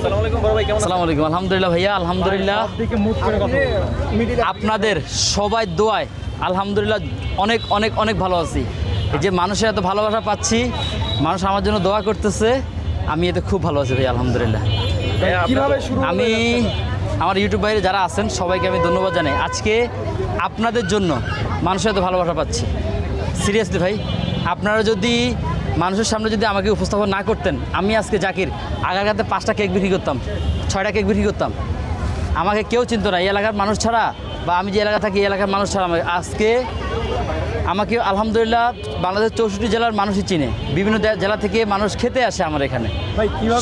আসসালামু আলাইকুম বড় ভাই কেমন আছেন? আসসালামু আলাইকুম। আলহামদুলিল্লাহ ভাইয়া আলহামদুলিল্লাহ। আপনাদের সবাই দোয়ায় আলহামদুলিল্লাহ অনেক অনেক অনেক ভালো আছি। এই যে মানুষের এত ভালোবাসা পাচ্ছি মানুষ আমার জন্য দোয়া করতেছে আমি এতে খুব ভালো আছি ভাই আলহামদুলিল্লাহ। আমি আমার ইউটিউব বাইরে যারা আছেন সবাইকে আমি ধন্যবাদ জানাই। আজকে আপনাদের জন্য মানুষের এত ভালোবাসা পাচ্ছি। সিরিয়াসলি ভাই আপনারা যদি মানুষের সামনে যদি আমাকে উপস্থাপন না করতেন আমি আজকে জাকির আগারগাতে পাঁচটা কেক বিক্রি করতাম ছয়টা কেক বিক্রি করতাম। আমাকে কেউ চিনতো না এই এলাকার মানুষ ছাড়া বা আমি যে এলাকা থাকি এই এলাকার মানুষ ছাড়া আমাকে আজকে আমাকে আলহামদুলিল্লাহ বাংলাদেশ চৌষট্টি জেলার মানুষই চিনে। বিভিন্ন জেলা থেকে মানুষ খেতে আসে আমার এখানে।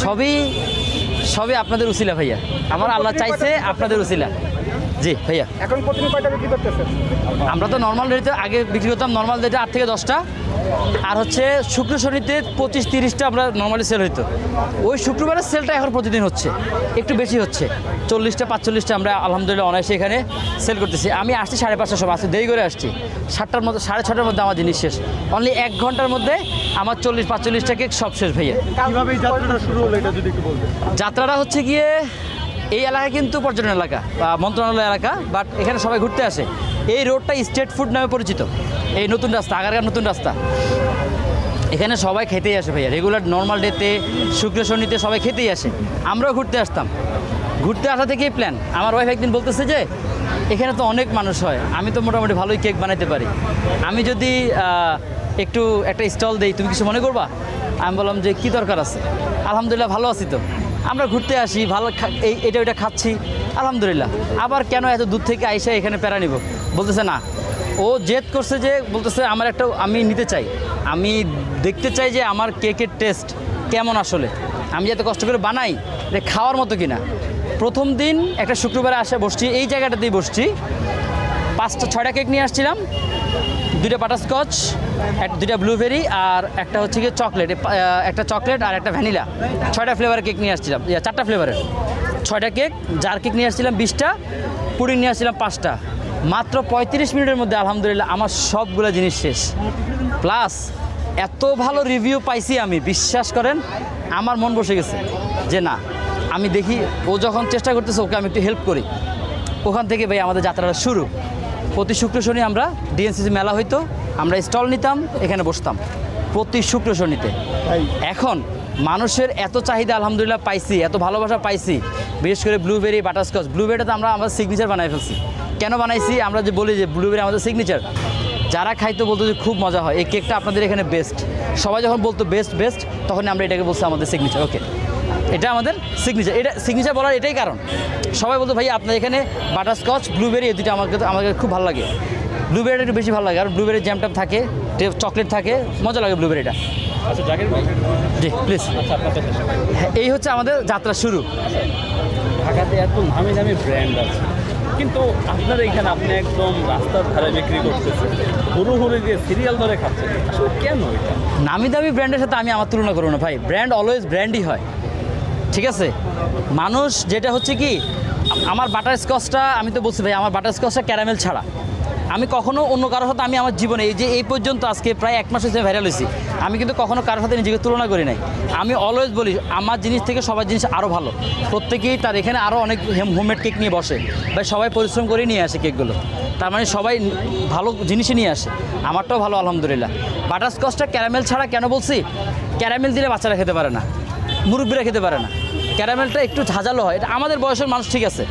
সবই সবই আপনাদের উসিলা ভাইয়া। আমার আল্লাহ চাইছে আপনাদের উসিলা। জি ভাইয়া। এখন আমরা তো নর্মাল রেটে আগে বিক্রি করতাম নর্মাল রেটে আট থেকে দশটা। আর হচ্ছে শুক্র শনিতে পঁচিশ তিরিশটা আমরা নর্মালি সেল হইতো। ওই শুক্রবারের সেলটা এখন প্রতিদিন হচ্ছে একটু বেশি হচ্ছে। চল্লিশটা পাঁচচল্লিশটা আমরা আলহামদুলিল্লাহ অনায়াসে এখানে সেল করতেছি। আমি আসছি সাড়ে পাঁচটার সময় আসছি দেরি করে আসছি। সাতটার মধ্যে সাড়ে ছটার মধ্যে আমার জিনিস শেষ। অনলি এক ঘণ্টার মধ্যে আমার চল্লিশ পাঁচচল্লিশটা কেক সব শেষ ভাইয়া। যাত্রাটা হচ্ছে গিয়ে এই এলাকা কিন্তু পর্যটন এলাকা বা মন্ত্রণালয় এলাকা বাট এখানে সবাই ঘুরতে আসে। এই রোডটা স্ট্রিট ফুড নামে পরিচিত। এই নতুন রাস্তা আগারগার নতুন রাস্তা। এখানে সবাই খেতেই আসে ভাইয়া। রেগুলার নর্মাল ডেতে শুক্র শনিতে সবাই খেতেই আসে। আমরাও ঘুরতে আসতাম। ঘুরতে আসা থেকেই প্ল্যান আমার ওয়াইফ একদিন বলতেছে যে, এখানে তো অনেক মানুষ হয়। আমি তো মোটামুটি ভালোই কেক বানাইতে পারি। আমি যদি একটু একটা স্টল দেই, তুমি কিছু মনে করবা? আমি বললাম যে, কী দরকার আছে? আলহামদুলিল্লাহ, ভালো আছি তো। আমরা ঘুরতে আসি, ভালো এই, এটা ওইটা খাচ্ছি। আলহামদুলিল্লাহ। আবার কেন এত দূর থেকে আইসা এখানে প্যারা নিব? বলতেছে না। ও জেদ করছে যে, বলতেছে আমার একটা, আমি নিতে চাই। আমি দেখতে চাই যে আমার কেকের টেস্ট কেমন আসলে। আমি যাতে কষ্ট করে বানাই এটা খাওয়ার মতো কিনা। প্রথম দিন একটা শুক্রবারে আসে বসছি, এই জায়গাটাতেই বসছি। পাঁচটা, ছয়টা কেক নিয়ে আসছিলাম। দুইটা বাটারস্কচ দুইটা ব্লুবেরি আর একটা হচ্ছে গিয়ে চকলেট। একটা চকলেট আর একটা ভ্যানিলা। ছয়টা ফ্লেভারের কেক নিয়ে আসছিলাম। চারটা ফ্লেভারের। ছয়টা কেক, জার কেক নিয়ে আসছিলাম বিশটা, পুডিং নিয়ে আসছিলাম পাঁচটা। মাত্র পঁয়ত্রিশ মিনিটের মধ্যে আলহামদুলিল্লাহ আমার সবগুলো জিনিস শেষ। প্লাস এত ভালো রিভিউ পাইছি আমি বিশ্বাস করেন আমার মন বসে গেছে যে না আমি দেখি ও যখন চেষ্টা করতেছে ওকে আমি একটু হেল্প করি। ওখান থেকে ভাই আমাদের যাত্রাটা শুরু। প্রতি শুক্র শনি আমরা ডিএনসিসি মেলা হইতো আমরা স্টল নিতাম এখানে বসতাম। প্রতি শুক্র শনিতে। এখন মানুষের এত চাহিদা আলহামদুলিল্লাহ পাইছি এত ভালোবাসা পাইছি বিশেষ করে ব্লুবেরি বাটারস্কচ ব্লুবেরিটা তো আমরা আমাদের সিগনেচার বানাই ফেলছি। কেন বানাইছি? আমরা যে বলি যে ব্লুবেরি আমাদের সিগনেচার যারা খাইতো বলতো যে খুব মজা হয়। এই কেকটা আপনাদের এখানে বেস্ট সবাই যখন বলতো বেস্ট বেস্ট তখন আমরা এটাকে বলছি আমাদের সিগনেচার ওকে এটা আমাদের সিগনেচার এটা সিগনেচার বলার এটাই কারণ। সবাই বলতো ভাই আপনার এখানে বাটারস্কচ ব্লুবেরি এই দুটো আমাকে আমাকে খুব ভালো লাগে। ব্লুবেরিটা একটু বেশি ভালো লাগে। কারণ ব্লুবেরির জ্যামটাপ থাকে চকলেট থাকে মজা লাগে ব্লুবেরিটা আচ্ছা জি প্লিজ আচ্ছা আসি। হ্যাঁ, এই হচ্ছে আমাদের যাত্রা শুরু। ঢাকাতে এত নামি দামি ব্র্যান্ড আছে। কিন্তু আপনার এখানে আপনি একদম রাস্তার ধারে বিক্রি করতেছেন। হুড়ু হুরু দিয়ে সিরিয়াল ধরে খাচ্ছেন। কেন এটা? নামি দামি ব্র্যান্ডের সাথে আমি আমার তুলনা করব না ভাই। ব্র্যান্ড অলওয়েজ ব্র্যান্ডই হয়। ঠিক আছে? মানুষ যেটা হচ্ছে কি, আমার বাটার স্কচটা আমি তো বলছি ভাই, আমার বাটার স্কচটা ক্যারামেল ছাড়া। আমি কখনো অন্য কারোর সাথে আমি আমার জীবনে, এই যে এই পর্যন্ত আজকে প্রায় এক মাস হচ্ছে ভাইরাল হয়েছি, আমি কিন্তু কখনো কারোর সাথে নিজেকে তুলনা করি নাই। আমি অলওয়েজ বলি, আমার জিনিস থেকে সবার জিনিস আরও ভালো। প্রত্যেকেই তার এখানে আরও অনেক হোমমেড কেক নিয়ে বসে। ভাই, সবাই পরিশ্রম করে নিয়ে আসে কেকগুলো তার মানে সবাই ভালো জিনিসই নিয়ে আসে। আমারটাও ভালো, আলহামদুলিল্লাহ। বাটারস্কচটা ক্যারামেল ছাড়া কেন বলছি? ক্যারামেল দিলে বাচ্চারা খেতে পারে না। মুরব্বীরা খেতে পারে না। ক্যারামেলটা একটু ঝাঁঝালো হয়। এটা আমাদের বয়সের মানুষ ঠিক আছে।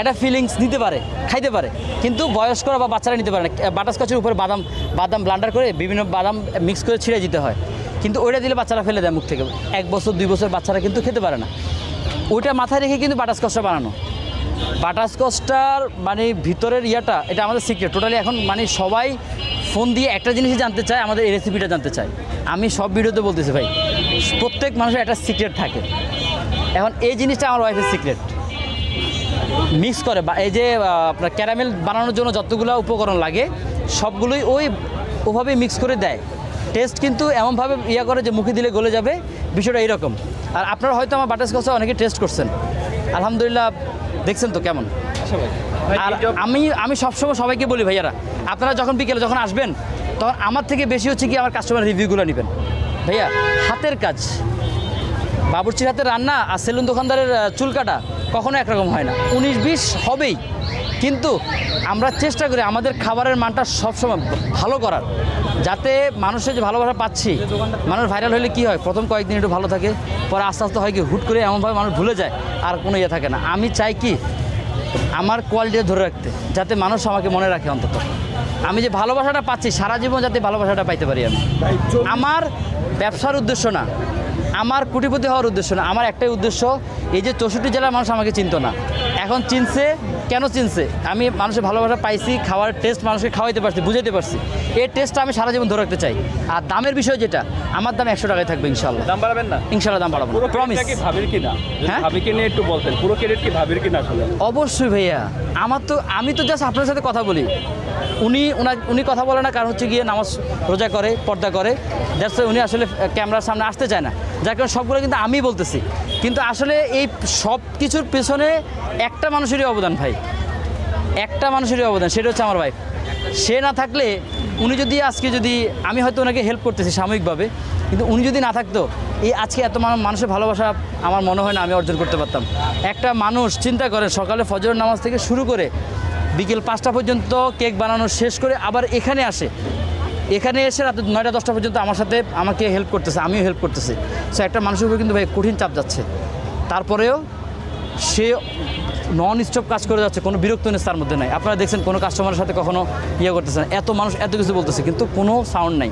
একটা ফিলিংস নিতে পারে, খাইতে পারে। কিন্তু বয়স্করা বা বাচ্চারা নিতে পারে না। বাটারস্কচের উপরে বাদাম বাদাম ব্লান্ডার করে বিভিন্ন বাদাম মিক্স করে ছিঁড়ে দিতে হয়। কিন্তু ওইটা দিলে বাচ্চারা ফেলে দেয় মুখ থেকে। এক বছর, দুই বছর বাচ্চারা কিন্তু খেতে পারে না। ওইটা মাথায় রেখে কিন্তু বাটারস্কচটা বানানো। বাটারস্কচটার মানে ভিতরের ইয়াটা, এটা আমাদের সিক্রেট টোটালি এখন মানে সবাই ফোন দিয়ে একটা জিনিসই জানতে চায়, আমাদের এই রেসিপিটা জানতে চায়। আমি সব ভিডিওতে বলতেছি ভাই, প্রত্যেক মানুষের একটা সিক্রেট থাকে। এখন এই জিনিসটা আমার ওয়াইফের সিক্রেট মিক্স করে বা এই যে আপনার ক্যারামেল বানানোর জন্য যতগুলো উপকরণ লাগে সবগুলোই ওই ওভাবেই মিক্স করে দেয়। টেস্ট কিন্তু এমনভাবে ইয়া করে যে মুখে দিলে গলে যাবে বিষয়টা এইরকম। আর আপনারা হয়তো আমার বাটারস্কচে অনেকে টেস্ট করছেন। আলহামদুলিল্লাহ দেখছেন তো কেমন? আচ্ছা আর আমি আমি সবসময় সবাইকে বলি ভাইয়ারা আপনারা যখন বিকেলে যখন আসবেন তখন আমার থেকে বেশি হচ্ছে কি আমার কাস্টমার রিভিউগুলো নেবেন। ভাইয়া হাতের কাজ। বাবুর্চির হাতে রান্না আর সেলুন দোকানদারের চুল কাটা কখনো একরকম হয় না। উনিশ বিশ হবেই। কিন্তু আমরা চেষ্টা করি আমাদের খাবারের মানটা সবসময় ভালো করার। যাতে মানুষের যে ভালোবাসা পাচ্ছি মানুষ ভাইরাল হলে কি হয়? প্রথম কয়েকদিন একটু ভালো থাকে পরে আস্তে আস্তে হয় কি হুট করে এমনভাবে মানুষ ভুলে যায় আর কোনো ইয়ে থাকে না। আমি চাই কি আমার কোয়ালিটি ধরে রাখতে যাতে মানুষ আমাকে মনে রাখে অন্তত। আমি যে ভালোবাসাটা পাচ্ছি সারা জীবন যাতে ভালোবাসাটা পাইতে পারি আমি। আমার ব্যবসার উদ্দেশ্য না আমার কোটিপতি হওয়ার উদ্দেশ্য না আমার একটাই উদ্দেশ্য এই যে চৌষট্টি জেলার মানুষ আমাকে চিনতো না। এখন চিনছে কেন চিনছে? আমি মানুষের ভালোবাসা পাইছি খাওয়ার টেস্ট মানুষকে খাওয়াইতে পারছি বুঝাইতে পারছি। এই টেস্টটা আমি সারা জীবন ধরে রাখতে চাই। আর দামের বিষয় যেটা আমার দাম একশো টাকায় থাকবে ইনশাল্লাহ দাম বাড়াবেন না? ইনশাল্লাহ দাম বাড়াবো পুরো প্রমিস কি ভাবির কিনা? যদি হ্যাঁ? ভাবিকে নিয়ে একটু বলতেন পুরো ক্রেডিট কি ভাবির কিনা আসলে? অবশ্যই ভাইয়া আমার তো আমি তো জাস্ট আপনার সাথে কথা বলি। উনি ওনা উনি কথা বলে না, কারণ হচ্ছে গিয়ে নামাজ রোজা করে, পর্দা করে। দ্যাটস উনি আসলে ক্যামেরার সামনে আসতে চায় না। যার কারণে সবগুলো কিন্তু আমি বলতেছি। কিন্তু আসলে এই সব কিছুর পেছনে একটা মানুষেরই অবদান ভাই। একটা মানুষেরই অবদান, সেটা হচ্ছে আমার ওয়াইফ সে না থাকলে উনি যদি আজকে যদি, আমি হয়তো ওনাকে হেল্প করতেছি সাময়িকভাবে, কিন্তু উনি যদি না থাকতো, এই আজকে এত মান- মানুষের ভালোবাসা আমার মনে হয় না আমি অর্জন করতে পারতাম। একটা মানুষ চিন্তা করে সকালে ফজর নামাজ থেকে শুরু করে বিকেল পাঁচটা পর্যন্ত কেক বানানো শেষ করে আবার এখানে আসে। এখানে এসে রাত নয়টা, দশটা পর্যন্ত আমার সাথে আমাকে হেল্প করতেছে, আমিও হেল্প করতেছি। সো একটা মানুষের উপর কিন্তু ভাই কঠিন চাপ যাচ্ছে। তারপরেও সে নন স্টপ কাজ করে যাচ্ছে, কোনো বিরক্ত নেই তার মধ্যে নাই। আপনারা দেখছেন কোনো কাস্টমারের সাথে কখনো ইয়ে করতেছেন এত মানুষ এত কিছু বলতেছে, কিন্তু কোনো সাউন্ড নাই।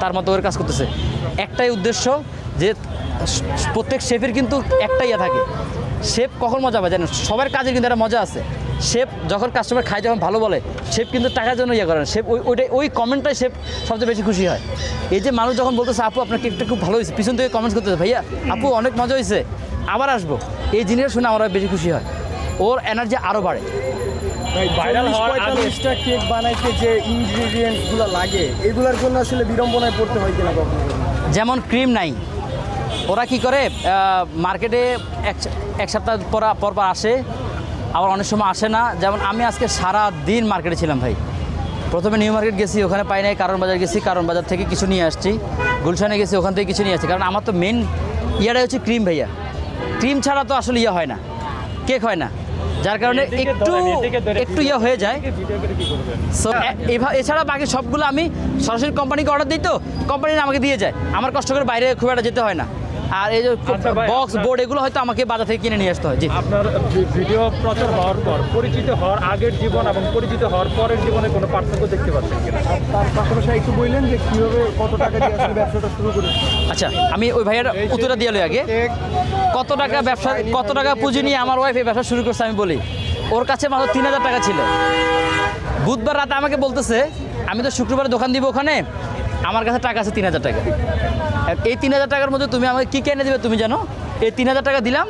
তার মতো করে কাজ করতেছে। একটাই উদ্দেশ্য যে প্রত্যেক শেফের কিন্তু একটাই ইয়ে থাকে। শেফ কখন মজা পায় জানেন? সবার কাজে কিন্তু একটা মজা আছে। শেফ যখন কাস্টমার খায় যখন ভালো বলে শেফ কিন্তু টাকার জন্য ইয়ে করে না। শেফ ওই ওইটাই ওই কমেন্টটাই শেফ সবচেয়ে বেশি খুশি হয়। এই যে মানুষ যখন বলতেছে আপু আপনার কেকটা খুব ভালো হয়েছে। পিছন থেকে কমেন্টস করতেছে ভাইয়া আপু অনেক মজা হয়েছে। আবার আসব। এই জিনিসটা শুনে আমরা বেশি খুশি হয়। ওর এনার্জি আরও বাড়ে। হওয়ার পঁয়তাল্লিশটা কেক বানাইতে যে ইনগ্রিডিয়েন্টসগুলো লাগে এগুলোর জন্য আসলে বিড়ম্বনায় পড়তে হয় কিনা কখনো? যেমন ক্রিম নাই। ওরা কি করে মার্কেটে এক এক সপ্তাহ পর পর পর আসে আবার অনেক সময় আসে না। যেমন আমি আজকে সারা দিন মার্কেটে ছিলাম ভাই। প্রথমে নিউ মার্কেট গেছি ওখানে পাই নাই কারণ বাজার গেছি কারণ বাজার থেকে কিছু নিয়ে আসছি। গুলশানে গেছি ওখান থেকে কিছু নিয়ে আসছি। কারণ আমার তো মেন ইয়াটাই হচ্ছে ক্রিম ভাইয়া। ক্রিম ছাড়া তো আসলে ইয়ে হয় না। কেক হয় না। যার কারণে একটু একটু ইয়ে হয়ে যায়। সো এছাড়া বাকি সবগুলো আমি সরাসরি কোম্পানিকে অর্ডার দিই তো কোম্পানি আমাকে দিয়ে যায়। আমার কষ্ট করে বাইরে খুব একটা যেতে হয় না। আর এই যে আচ্ছা বক্স বোর্ড এগুলো হয়তো আমাকে বাজার থেকে কিনে নিয়ে আসতে হয় জি। আপনার ভিডিও প্রচার হওয়ার পর পরিচিত হওয়ার আগের জীবন এবং পরিচিত হওয়ার পরের জীবনে কোনো পার্থক্য দেখতে পাচ্ছেন কিনা? তার পাশাপাশি একটু বললেন যে কীভাবে কত টাকা দিয়ে আসলে ব্যবসাটা শুরু করেছে আচ্ছা আমি ওই ভাইয়ের উত্তরটা দিয়ে লই আগে। কত টাকা ব্যবসা কত টাকা পুঁজি নিয়ে আমার ওয়াইফ এই ব্যবসা শুরু করছে আমি বলি। ওর কাছে মাত্র তিন হাজার টাকা ছিল। বুধবার রাতে আমাকে বলতেছে আমি তো শুক্রবার দোকান দিব ওখানে আমার কাছে টাকা আছে তিন হাজার টাকা। এই তিন হাজার টাকার মধ্যে তুমি আমাকে কী কে এনে দেবে তুমি জানো? এই তিন হাজার টাকা দিলাম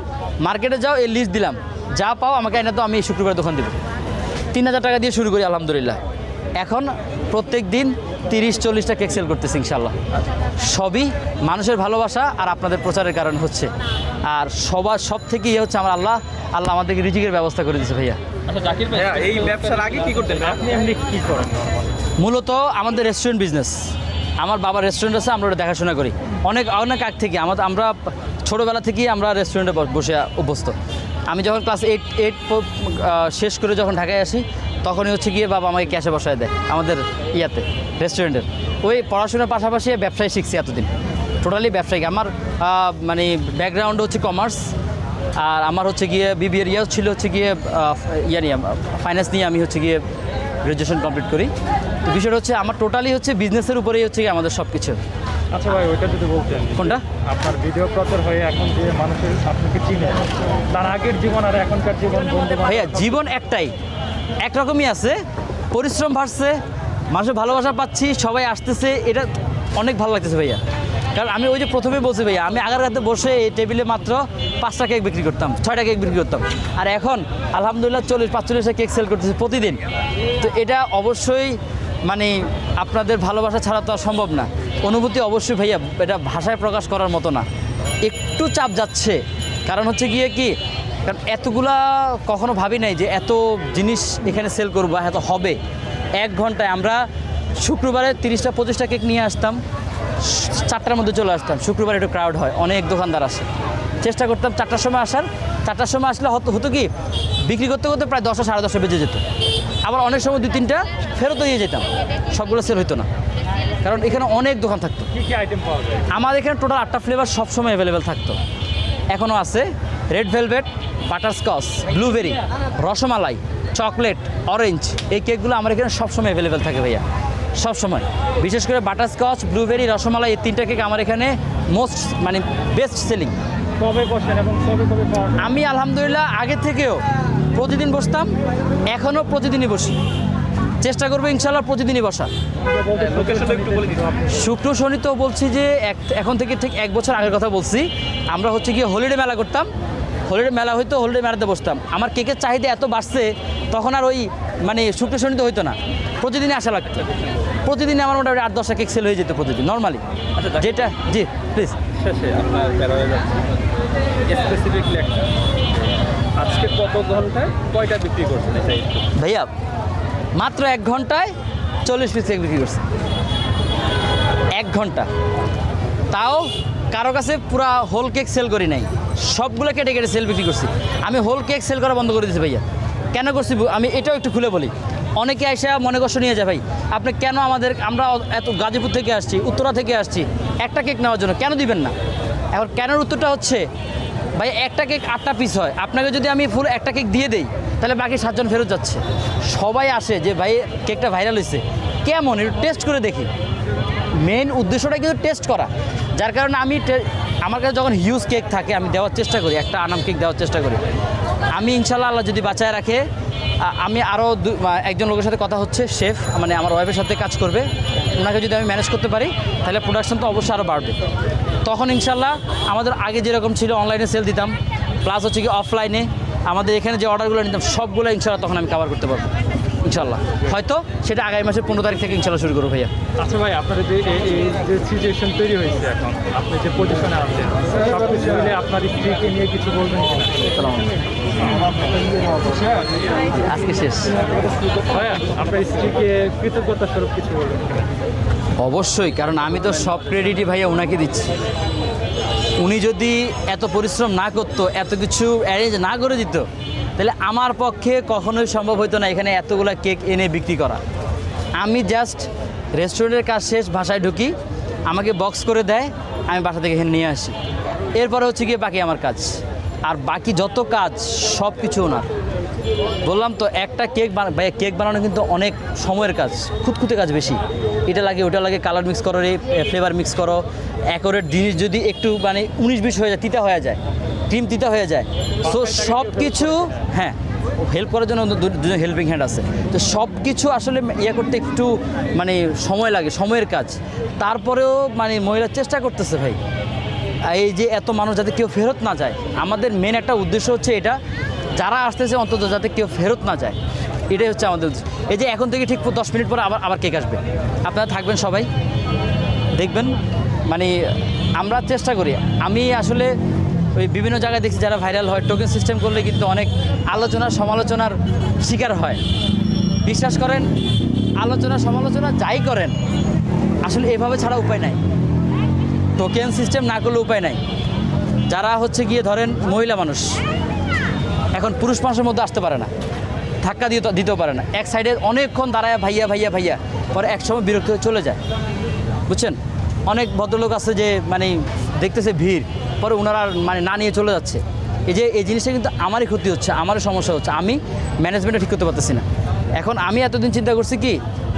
মার্কেটে যাও এই লিস্ট দিলাম। যা পাও আমাকে এনে তো আমি এই শুক্রবার দোকান দেবো। তিন হাজার টাকা দিয়ে শুরু করি আলহামদুলিল্লাহ। এখন প্রত্যেক দিন তিরিশ চল্লিশটা কেক সেল করতেছি ইনশাল্লাহ সবই মানুষের ভালোবাসা আর আপনাদের প্রচারের কারণ হচ্ছে। আর সবার সব থেকে ইয়ে হচ্ছে আমার আল্লাহ। আল্লাহ আমাদেরকে রিজিকের ব্যবস্থা করে দিয়েছে ভাইয়া। আচ্ছা জাকির ভাই এই ব্যবসার আগে কি করতেন? আপনি এমনি কি করেন? মূলত আমাদের রেস্টুরেন্ট বিজনেস আমার বাবার রেস্টুরেন্ট আছে, আমরা ওটা দেখাশোনা করি। অনেক অনেক আগ থেকে আমাদের, আমরা ছোটোবেলা থেকেই আমরা রেস্টুরেন্টে বসে অভ্যস্ত। আমি যখন ক্লাস এইট এইট শেষ করে যখন ঢাকায় আসি, তখনই হচ্ছে গিয়ে বাবা আমাকে ক্যাশে বসায় দেয়, আমাদের ইয়াতে রেস্টুরেন্টের ওই পড়াশোনার পাশাপাশি ব্যবসায় শিখছি এতদিন। টোটালি ব্যবসায়িক। আমার মানে ব্যাকগ্রাউন্ড হচ্ছে কমার্স আর আমার হচ্ছে গিয়ে বিবিএর ইয়াও ছিল হচ্ছে গিয়ে ইয়া নিয়ে ফাইন্যান্স নিয়ে আমি হচ্ছে গিয়ে গ্রাজুয়েশন কমপ্লিট করি। তো বিষয়টা হচ্ছে আমার টোটালি হচ্ছে বিজনেসের উপরেই হচ্ছে আমাদের সব কিছু আচ্ছা ভাই ওইটা যদি বলতেন। কোনটা? আপনার ভিডিও প্রচার হয়ে এখন যে মানুষের আপনাকে চিনে তার আগের জীবন আর এখনকার জীবন ভাইয়া জীবন একটাই। একরকমই আছে পরিশ্রম বাড়ছে মানুষের ভালোবাসা পাচ্ছি সবাই আসতেছে এটা অনেক ভালো লাগতেছে ভাইয়া। কারণ আমি ওই যে প্রথমে বলছি ভাইয়া আমি আগার রাতে বসে এই টেবিলে মাত্র পাঁচটা কেক বিক্রি করতাম, ছয়টা কেক বিক্রি করতাম। আর এখন আলহামদুলিল্লাহ চল্লিশ পাঁচচল্লিশটা কেক সেল করতেছি প্রতিদিন। তো এটা অবশ্যই মানে আপনাদের ভালোবাসা ছাড়া তো আর সম্ভব না। অনুভূতি অবশ্যই ভাইয়া, এটা ভাষায় প্রকাশ করার মতো না। একটু চাপ যাচ্ছে, কারণ হচ্ছে গিয়ে কি, কারণ এতগুলা কখনো ভাবি নাই যে এত জিনিস এখানে সেল করব এত হবে। এক ঘন্টায় আমরা শুক্রবারে তিরিশটা, পঁচিশটা কেক নিয়ে আসতাম। চারটার মধ্যে চলে আসতাম। শুক্রবার একটু ক্রাউড হয় অনেক দোকানদার আসে। চেষ্টা করতাম চারটার সময় আসার। চারটার সময় আসলে হতো হতো কি বিক্রি করতে করতে প্রায় দশটা সাড়ে দশটা বেজে যেত। আবার অনেক সময় দুই তিনটা ফেরত দিয়ে যেতাম। সবগুলো সেল হতো না। কারণ এখানে অনেক দোকান থাকতো। আমাদের এখানে টোটাল আটটা ফ্লেভার সবসময় অ্যাভেলেবেল থাকতো। এখনও আছে red velvet butterscotch blueberry rasmalai chocolate orange এই কেকগুলো আমার এখানে সবসময় অ্যাভেলেবেল থাকে ভাইয়া। সবসময় বিশেষ করে বাটারস্কচ ব্লুবেরি রসমালাই এই তিনটা কেক আমার এখানে মোস্ট মানে বেস্ট সেলিং কবে বসেন এবং কবে কবে আমি আলহামদুলিল্লাহ আগে থেকেও প্রতিদিন বসতাম এখনও প্রতিদিনই বসি। চেষ্টা করব ইনশাল্লাহ প্রতিদিনই বসা শুক্র শনি তো বলছি যে এক এখন থেকে ঠিক এক বছর আগের কথা বলছি। আমরা হচ্ছে গিয়ে হলিডে মেলা করতাম। হলিডে মেলা হইতো হলিডে মেলাতে বসতাম। আমার কেকের চাহিদা এত বাড়ছে তখন আর ওই মানে শুক্র শনি তো হইতো না। প্রতিদিনই আসা লাগতো। প্রতিদিন আমার মোটামুটি আট দশটা কেক সেল হয়ে যেত প্রতিদিন নর্মালি আচ্ছা, যেটা জি প্লিজ আপনার আজকে কত ঘন্টায় কয়টা বিক্রি করছেন ভাইয়া মাত্র এক ঘন্টায় চল্লিশ পিস কেক বিক্রি করছে। এক ঘণ্টা। তাও কারও কাছে পুরা হোল কেক সেল করি নাই। সবগুলো কেটে কেটে সেল বিক্রি করছি। আমি হোল কেক সেল করা বন্ধ করে দিয়েছি ভাইয়া। কেন করছি আমি এটাও একটু খুলে বলি। অনেকে এসে মনে কষ্ট নিয়ে যায়, ভাই, আপনি কেন আমাদের আমরা এত গাজীপুর থেকে আসছি, উত্তরা থেকে আসছি, একটা কেক নেওয়ার জন্য কেন দিবেন না? এখন কেনার উত্তরটা হচ্ছে, ভাই, একটা কেক আটটা পিস হয়। আপনাকে যদি আমি ফুল একটা কেক দিয়ে দেই, তাহলে বাকি সাতজন ফেরত যাচ্ছে। সবাই আসে যে, ভাই, কেকটা ভাইরাল হয়েছে কেমন? একটু টেস্ট করে দেখি। মেন উদ্দেশ্যটা কিন্তু টেস্ট করা। যার কারণে আমি আমার কাছে যখন হিউজ কেক থাকে, আমি দেওয়ার চেষ্টা করি, একটা আনাম কেক দেওয়ার চেষ্টা করি। আমি ইনশাল্লাহ আল্লাহ যদি বাঁচায় রাখে আমি আরও একজন লোকের সাথে কথা হচ্ছে, শেফ মানে আমার ওয়াইফের সাথে কাজ করবে। ওনাকে যদি আমি ম্যানেজ করতে পারি, তাহলে প্রোডাকশান তো অবশ্যই আরও বাড়বে। তখন ইনশাল্লাহ আমাদের আগে যেরকম ছিল অনলাইনে সেল দিতাম প্লাস হচ্ছে কি অফলাইনে আমাদের এখানে যে অর্ডারগুলো নিতাম, সবগুলো ইনশাল্লাহ তখন আমি কভার করতে পারব। ইনশাল্লাহ হয়তো সেটা আগামী মাসের পনেরো তারিখ থেকে ইনশাল্লাহ শুরু করব ভাইয়া। আচ্ছা ভাই আপনার যে এই- যে সিচুয়েশন তৈরি হয়েছে এখন আপনি যে পজিশনে আছেন সব কিছু মিলে আপনার স্ত্রীকে নিয়ে কিছু বলবেন আজকে শেষ। ভাইয়া আপনার স্ত্রীকে কৃতজ্ঞতা স্বরূপ কিছু বলবেন অবশ্যই কারণ আমি তো সব ক্রেডিটই ভাইয়া ওনাকে দিচ্ছি। উনি যদি এত পরিশ্রম না করতো এত কিছু অ্যারেঞ্জ না করে দিত তাহলে আমার পক্ষে কখনোই সম্ভব হতো না এখানে এতগুলো কেক এনে বিক্রি করা। আমি জাস্ট রেস্টুরেন্টের কাজ শেষ ভাষায় ঢুকি, আমাকে বক্স করে দেয়, আমি বাসা থেকে এখানে নিয়ে আসি। এরপরে হচ্ছে গিয়ে বাকি আমার কাজ। আর বাকি যত কাজ, সব কিছু ওনার। বললাম তো, একটা কেক বানা কেক বানানো কিন্তু অনেক সময়ের কাজ, খুঁতখুঁতে কাজ বেশি। এটা লাগে, ওটা লাগে কালার মিক্স করো রে ফ্লেভার মিক্স করো। অ্যাকোরেট জিনিস যদি একটু মানে উনিশ বিশ হয়ে যায়, তিতা হয়ে যায়। ক্রিম তিতা হয়ে যায়। সো সব কিছু হ্যাঁ হেল্প করার জন্য দুজন হেল্পিং হ্যান্ড আছে। তো সব কিছু আসলে ইয়ে করতে একটু মানে সময় লাগে, সময়ের কাজ। তারপরেও মানে মহিলা চেষ্টা করতেছে ভাই। এই যে এত মানুষ যাতে কেউ ফেরত না যায়, আমাদের মেন একটা উদ্দেশ্য হচ্ছে এটা, যারা আসতেছে অন্তত যাতে কেউ ফেরত না যায়। এটাই হচ্ছে আমাদের এই যে এখন থেকে ঠিক দশ মিনিট পরে আবার আবার কেক আসবে। আপনারা থাকবেন সবাই, দেখবেন মানে আমরা চেষ্টা করি। আমি আসলে ওই বিভিন্ন জায়গায় দেখছি যারা ভাইরাল হয় টোকেন সিস্টেম করলে কিন্তু অনেক আলোচনা, সমালোচনার শিকার হয়। বিশ্বাস করেন, আলোচনা, সমালোচনা যাই করেন, আসলে এভাবে ছাড়া উপায় নাই। টোকেন সিস্টেম না করলে উপায় নাই। যারা হচ্ছে গিয়ে ধরেন মহিলা মানুষ, এখন পুরুষ মানুষের মধ্যে আসতে পারে না, ধাক্কা দিয়ে দিতেও পারে না। এক সাইডে অনেকক্ষণ দাঁড়ায় ভাইয়া ভাইয়া ভাইয়া, পরে একসময় বিরক্ত হয়ে চলে যায়। বুঝছেন? অনেক ভদ্রলোক আছে যে মানে দেখতেছে ভিড়, পরে ওনারা মানে না নিয়ে চলে যাচ্ছে। এই যে, এই জিনিসটা কিন্তু আমারই ক্ষতি হচ্ছে, আমারই সমস্যা হচ্ছে, আমি ম্যানেজমেন্টটা ঠিক করতে পারতেছি না। এখন আমি এতদিন চিন্তা করছি কি,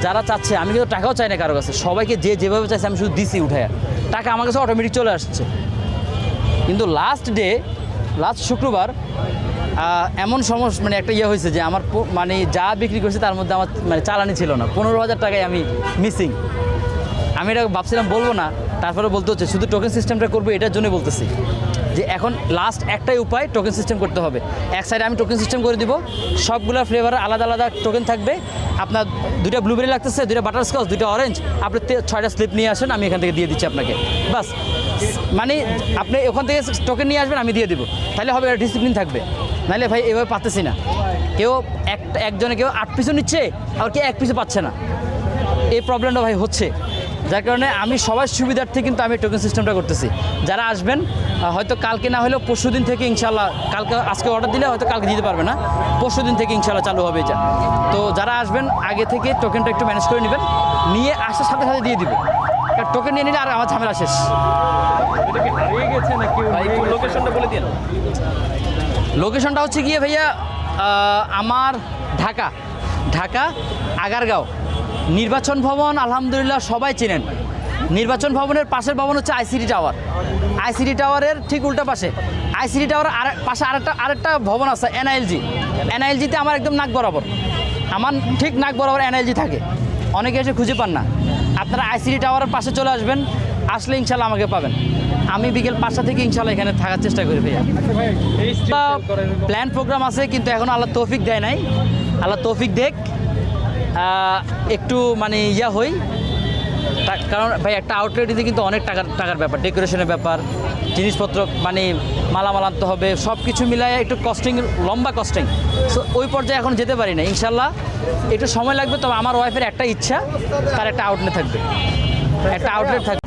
যারা চাচ্ছে, আমি কিন্তু টাকাও চাই না কারও কাছে, সবাইকে যে যেভাবে চাইছে, আমি শুধু দিছি উঠায়। টাকা আমার কাছে অটোমেটিক চলে আসছে। কিন্তু লাস্ট ডে লাস্ট শুক্রবার এমন সমস্যা মানে একটা ইয়ে হয়েছে যে, আমার মানে যা বিক্রি করছে তার মধ্যে আমার মানে চালানি ছিল না। পনেরো হাজার টাকায় আমি মিসিং আমি এটা ভাবছিলাম বলব না তারপরে বলতে হচ্ছে শুধু টোকেন সিস্টেমটা করব, এটার জন্য বলতেছি যে এখন লাস্ট একটাই উপায় টোকেন সিস্টেম করতে হবে। এক সাইডে আমি টোকেন সিস্টেম করে দিব, সবগুলো ফ্লেভার আলাদা আলাদা টোকেন থাকবে। আপনার দুইটা ব্লুবেরি লাগতেছে, দুইটা বাটারস্কচ দুইটা অরেঞ্জ আপনি ছয়টা স্লিপ নিয়ে আসেন, আমি এখান থেকে দিয়ে দিচ্ছি আপনাকে। বাস মানে আপনি ওখান থেকে টোকেন নিয়ে আসবেন, আমি দিয়ে দিব। তাহলে হবে এটা ডিসিপ্লিন থাকবে। নাহলে ভাই এভাবে পাচ্তেছি না। কেউ এক একজনে কেউ আট পিসও নিচ্ছে আর কেউ এক পিসও পাচ্ছে না। এই প্রবলেমটা ভাই হচ্ছে। যার কারণে আমি সবার সুবিধার্থে কিন্তু আমি টোকেন সিস্টেমটা করতেছি। যারা আসবেন হয়তো কালকে না হলেও পরশু দিন থেকে ইনশাল্লাহ কালকে আজকে অর্ডার দিলে হয়তো কালকে দিতে পারবে না। পরশু দিন থেকে ইনশাল্লাহ চালু হবে এটা। তো যারা আসবেন আগে থেকে টোকেনটা একটু ম্যানেজ করে নেবেন। নিয়ে আসার সাথে সাথে দিয়ে দিবে কারণ টোকেন নিয়ে নিলে আর আমার ঝামেলা শেষ। এটা গেছে নাকি ভাই লোকেশনটা বলে দিন লোকেশনটা হচ্ছে গিয়ে ভাইয়া আমার ঢাকা ঢাকা আগারগাঁও। নির্বাচন ভবন আলহামদুলিল্লাহ সবাই চেনেন। নির্বাচন ভবনের পাশের ভবন হচ্ছে আইসিডি টাওয়ার। আইসিডি টাওয়ারের ঠিক উল্টা পাশে। আইসিডি টাওয়ার আর পাশে আরেকটা আরেকটা ভবন আছে এনআইএলজি। এনআইএলজিতে আমার একদম নাক বরাবর। আমার ঠিক নাক বরাবর এনআইএলজি থাকে। অনেকে এসে খুঁজে পান না। আপনারা আইসিডি টাওয়ারের পাশে চলে আসবেন আসলে ইনশাল্লাহ আমাকে পাবেন। আমি বিকেল পাঁচটা থেকে ইনশাল্লাহ এখানে থাকার চেষ্টা করি ভাইয়া। আচ্ছা প্ল্যান প্রোগ্রাম আছে কিন্তু এখন আল্লাহ তৌফিক দেয় নাই। আল্লাহ তৌফিক দেখ। একটু মানে ইয়া হই। কারণ ভাই, একটা আউটলেট দিতে কিন্তু অনেক টাকার টাকার ব্যাপার ডেকোরেশনের ব্যাপার, জিনিসপত্র মানে মালামাল আনতে হবে সব কিছু মিলায় একটু কস্টিং লম্বা কস্টিং সো ওই পর্যায়ে এখন যেতে পারি না, ইনশাল্লাহ। একটু সময় লাগবে, তবে আমার ওয়াইফের একটা ইচ্ছা, তার একটা আউটলেট থাকবে। একটা আউটলেট থাকবে।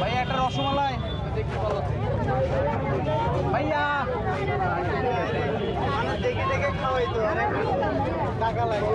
ভাইয়া একটা রসমালাই ভাইয়া দেখে দেখে খাওয়াই তো। টাকা লাগে।